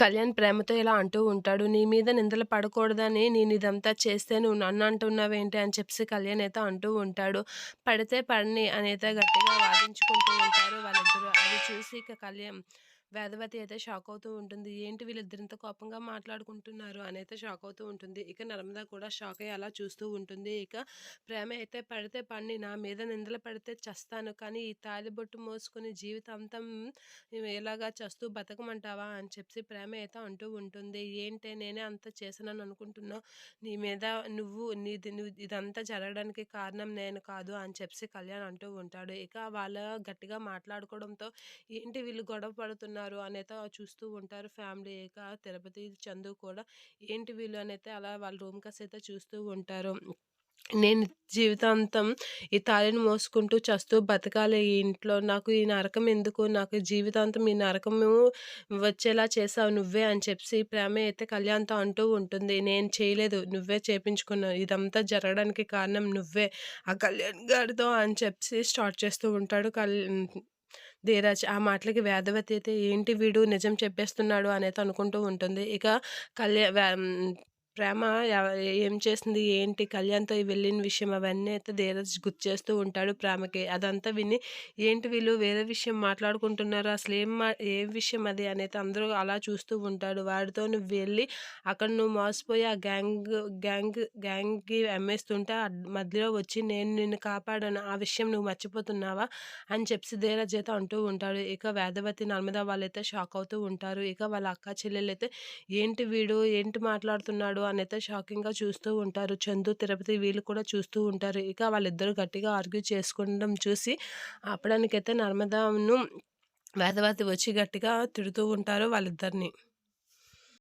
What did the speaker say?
కళ్యాణ్ ప్రేమతో ఇలా అంటూ ఉంటాడు. "నీ మీద నిందలు పడకూడదని నేను ఇదంతా చేస్తే నువ్వు నన్నంటున్నావేంటి" అని చెప్పేసి కళ్యాణ్ అయితే అంటూ ఉంటాడు. పడితే పడని అనైతే గట్టిగా వాదించుకుంటూ ఉంటారు వాళ్ళిద్దరూ. అది చూసి ఇక కళ్యాణ్ వేదవతి అయితే షాక్ అవుతూ ఉంటుంది. ఏంటి వీళ్ళిద్దరింత కోపంగా మాట్లాడుకుంటున్నారు అని అయితే షాక్ అవుతూ ఉంటుంది. ఇక నర్మద కూడా షాక్ అయ్యి అలా చూస్తూ ఉంటుంది. ఇక ప్రేమ అయితే పడితే పండి నా మీద నిందలు పడితే చస్తాను. కానీ ఈ తాలిబొట్టు మోసుకుని జీవితాంతం ఎలాగా చస్తూ బతకమంటావా అని చెప్పి ప్రేమ అయితే అంటూ ఉంటుంది. ఏంటి నేనే అంత చేశానని అనుకుంటున్నావు. నీ మీద నువ్వు నీది ఇదంతా జరగడానికి కారణం నేను కాదు అని చెప్పి కళ్యాణ్ అంటూ ఉంటాడు. ఇక వాళ్ళ గట్టిగా మాట్లాడుకోవడంతో ఏంటి వీళ్ళు గొడవ పడుతున్నారు అనైతే చూస్తూ ఉంటారు ఫ్యామిలీ. ఇక తిరుపతి, చందు కూడా ఏంటి వీళ్ళు అనైతే అలా వాళ్ళ రూమ్ కాస్ అయితే చూస్తూ ఉంటారు. నేను జీవితాంతం ఈ తాళిని మోసుకుంటూ చస్తూ బతకాలి ఈ ఇంట్లో. నాకు ఈ నరకం ఎందుకు? నాకు జీవితాంతం ఈ నరకము వచ్చేలా చేసావు నువ్వే అని చెప్పి ప్రేమ అయితే కళ్యాణ్‌తో అంటూ ఉంటుంది. నేను చేయలేదు. నువ్వే చేపించుకున్నావు. ఇదంతా జరగడానికి కారణం నువ్వే. ఆ కళ్యాణ్ గారితో అని చెప్పి స్టార్ట్ చేస్తూ ఉంటాడు కల్ ధీరజ్. ఆ మాటలకి వేదవతి అయితే ఏంటి వీడు నిజం చెప్పేస్తున్నాడు అనేది అనుకుంటూ ఉంటుంది. ఇక కళ్యాణ్ ప్రేమ ఏం చేసింది ఏంటి కళ్యాణ్‌తో వెళ్ళిన విషయం అవన్నీ అయితే ధీరజ్ గుర్తు చేస్తూ ఉంటాడు ప్రేమకి. అదంతా విని ఏంటి వీళ్ళు వేరే విషయం మాట్లాడుకుంటున్నారు. అసలు ఏం మా విషయం అది అనేది అందరూ అలా చూస్తూ ఉంటాడు. వాడితో నువ్వు వెళ్ళి అక్కడ నువ్వు మోసపోయి ఆ గ్యాంగ్ గ్యాంగ్ గ్యాంగ్‌కి అమ్మేస్తుంటే మధ్యలో వచ్చి నేను నిన్ను కాపాడాను. ఆ విషయం నువ్వు మర్చిపోతున్నావా? అని చెప్పి ధీరజ్ అయితే అంటూ ఉంటాడు. ఇక వేదవతి, నర్మద వాళ్ళైతే షాక్ అవుతూ ఉంటారు. ఇక వాళ్ళ అక్క చెల్లెలైతే ఏంటి వీడు ఏంటి మాట్లాడుతున్నాడు అనైతే షాకింగ్‌గా చూస్తూ ఉంటారు. చందు, తిరుపతి వీళ్ళు కూడా చూస్తూ ఉంటారు. ఇక వాళ్ళిద్దరూ గట్టిగా ఆర్గ్యూ చేసుకోవడం చూసి ఆపడానికైతే నర్మదాను వేదవతి వచ్చి గట్టిగా తిడుతూ ఉంటారు వాళ్ళిద్దరిని.